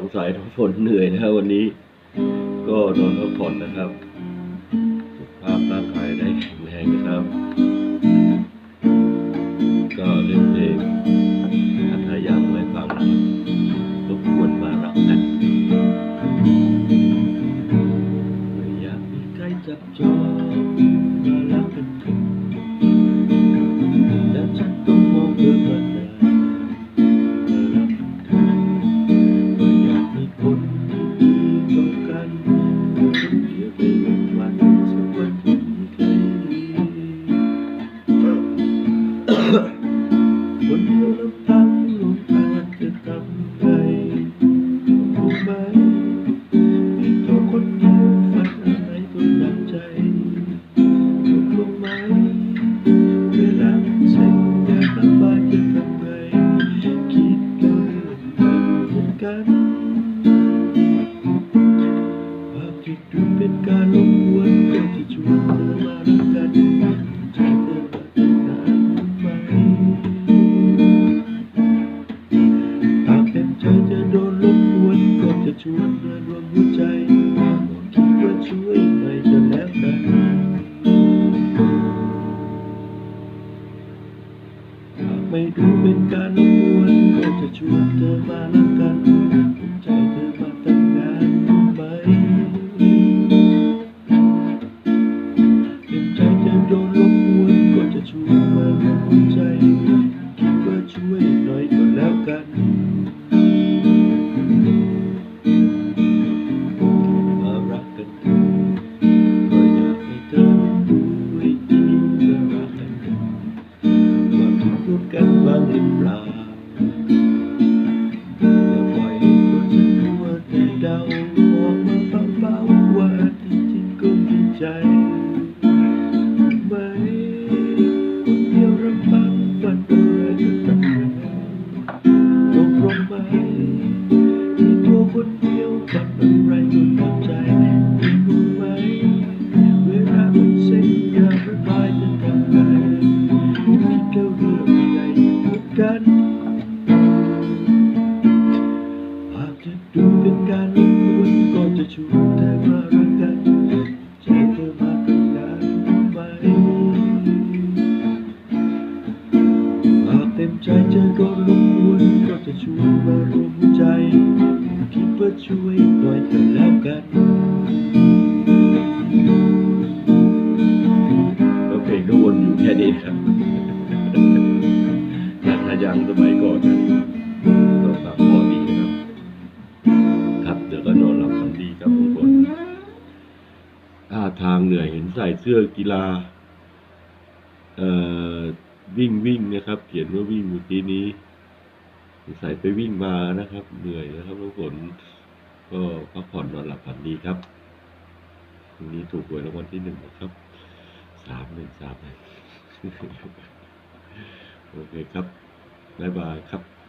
สงสัยน้องฝนเหนื่อยนะครับวันนี้ ก็นอนพักผ่อนนะครับสุขภาพร่างกายได้แข็งแรงนะครับ ก็เล่นเพลงอัธยามไว้ฟังนะครับรบกวนมารักกันไม่อยากมีใครจับจองมารักกัน คนเดียวลำพังลงทางจะทำใครรู้ไหมมีตัวคนเดียวฝันอะไรก็หนักใจถูกลงไหมเวลาเซ็งอยากระบาจะทำไงคิดก็เรื่องเดิมเหมือนกัน ไม่ดูเป็นการรบกวนก็จะชวนเธอมารักกันภูมิใจเธอ กัน หากจะดูเป็นการรบกวนก็จะชวนเธอมารักกัน ใจเธอมาตั้งานรู้ไหมหากเต็มใจจะโดนรบกวนก็จะชวนมารวมใจ คิดว่าช่วยหน่อยก็แล้วกันก็เพลงก็วนอยู่แค่นี้ครับ สมัยก่อนนะก็ฟังพอดีนะครับ ครับเดี๋ยวก็นอนหลับฝันดีครับทุกคนท่าทางเหนื่อยเห็นใส่เสื้อกีฬา เอ่อวิ่งวิ่งนะครับ เขียนว่าวิ่งเมื่อกี้นี้ใส่ไปวิ่งมานะครับ เหนื่อยนะครับทุกคนก็พักผ่อนนอนหลับฝันดีครับวันนี้ถูกหวยรางวัลที่หนึ่งนะครับสามหนึ่งสามโอเคครับ บ๊ายบายครับ